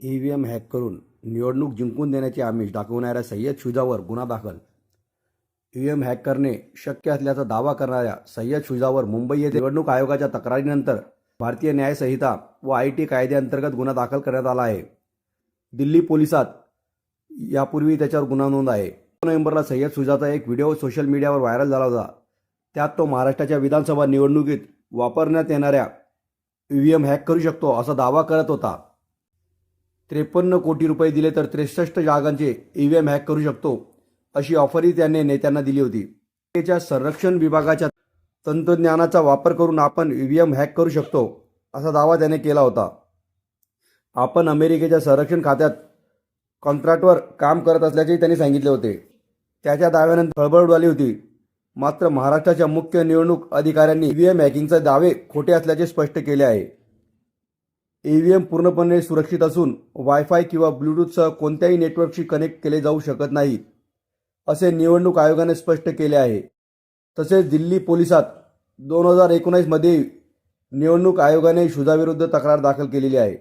EVM hack करून निवडणूक जिंकून देण्याचे आमिष दाखवणाऱ्या सय्यद शुजावर गुन्हा दाखल. ईव्हीएम हॅक करणे शक्य असल्याचा दावा करणाऱ्या सय्यद शुजावर मुंबई येथे निवडणूक आयोगाच्या तक्रारीनंतर भारतीय न्यायसंहिता व आय टी कायद्याअंतर्गत गुन्हा दाखल करण्यात आला आहे. दिल्ली पोलिसात यापूर्वी त्याच्यावर गुन्हा नोंद आहे. नोव्हेंबरला सय्यद शुजाचा एक व्हिडिओ सोशल मीडियावर व्हायरल झाला होता. त्यात तो महाराष्ट्राच्या विधानसभा निवडणुकीत वापरण्यात येणाऱ्या ई व्ही एम हॅक करू शकतो असा दावा करत होता. त्रेपन्न कोटी रुपये दिले तर त्रेसष्ट जागांचे ईव्हीएम हॅक करू शकतो अशी ऑफरही त्याने नेत्यांना दिली होती. त्याच्या संरक्षण विभागाच्या तंत्रज्ञानाचा वापर करून आपण ईव्हीएम हॅक करू शकतो असा दावा त्याने केला होता. आपण अमेरिकेच्या संरक्षण खात्यात कॉन्ट्रॅक्टवर काम करत असल्याचेही त्यांनी सांगितले होते. त्याच्या दाव्यानंतर खळबळ उडाली होती. मात्र महाराष्ट्राच्या मुख्य निवडणूक अधिकाऱ्यांनी ईव्हीएम हॅकिंगचे दावे खोटे असल्याचे स्पष्ट केले आहे. ईव्हीएम पूर्णपणे सुरक्षित असून वायफाय किंवा ब्लूटूथसह कोणत्याही नेटवर्कशी कनेक्ट केले जाऊ शकत नाही असे निवडणूक आयोगाने स्पष्ट केले आहे. तसेच दिल्ली पोलिसात दोन हजार एकोणीसमध्ये निवडणूक आयोगाने शुजाविरुद्ध तक्रार दाखल केलेली आहे.